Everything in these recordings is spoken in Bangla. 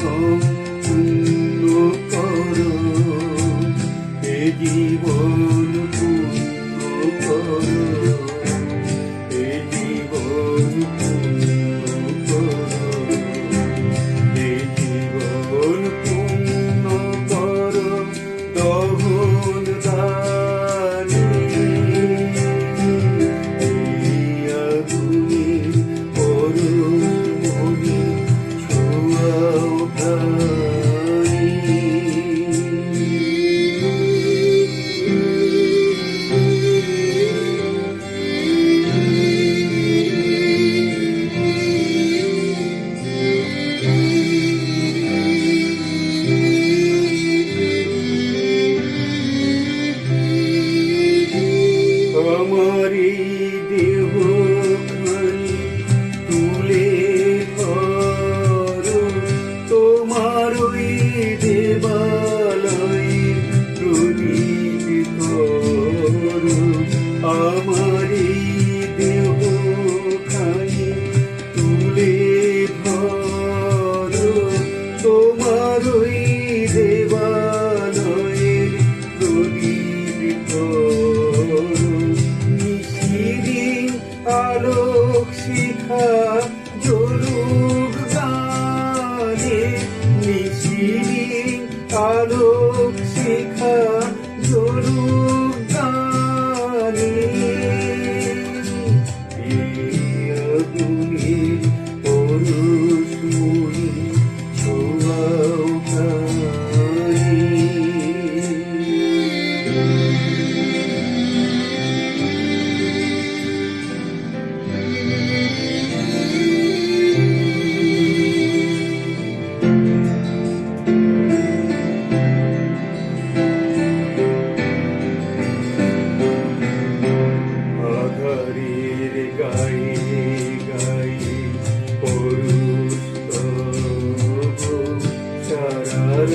ধন্য করো জীবন পূর্ণ করো। আলোক শিখা জলুক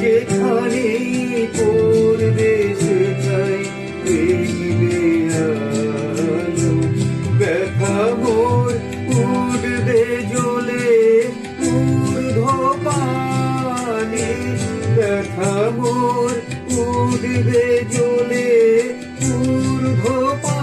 যেখানে পড়বে সেটাই দেখবে আলো। ব্যথা মোর উঠবে জ্বলে উঠবে জ্বলে ঊর্ধ্বপানে